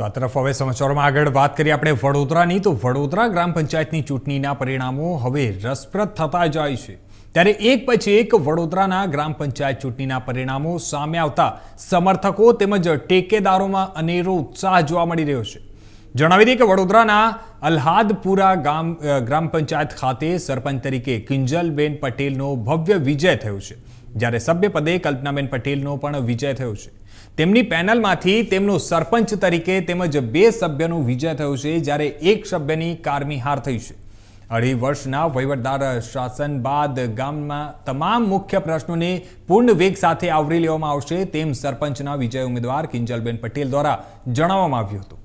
તો આ તરફ હવે સમાચારોમાં આગળ વાત કરીએ આપણે વડોદરાની. તો વડોદરા ગ્રામ પંચાયતની ચૂંટણીના પરિણામો હવે રસપ્રદ થતા જાય છે. ત્યારે એક પછી એક વડોદરાના ગ્રામ પંચાયત ચૂંટણીના પરિણામો સામે આવતા સમર્થકો તેમજ ટેકેદારોમાં અનેરો ઉત્સાહ જોવા મળી રહ્યો છે. જણાવી દઈએ કે વડોદરાના અલ્હાદપુરા ગામ ગ્રામ પંચાયત ખાતે સરપંચ તરીકે કિંજલબેન પટેલનો ભવ્ય વિજય થયો છે. જ્યારે સભ્યપદે કલ્પનાબેન પટેલનો પણ વિજય થયો છે. તેમની પેનલમાંથી તેમનું સરપંચ તરીકે તેમજ બે સભ્યનો વિજય થયો છે, જ્યારે એક સભ્યની કારમી હાર થઈ છે. અઢી વર્ષના વહીવટદાર શાસન બાદ ગામમાં તમામ મુખ્ય પ્રશ્નોને પૂર્ણ વેગ સાથે આવરી લેવામાં આવશે તેમ સરપંચના વિજય ઉમેદવાર કિંજલબેન પટેલ દ્વારા જણાવવામાં આવ્યું હતું.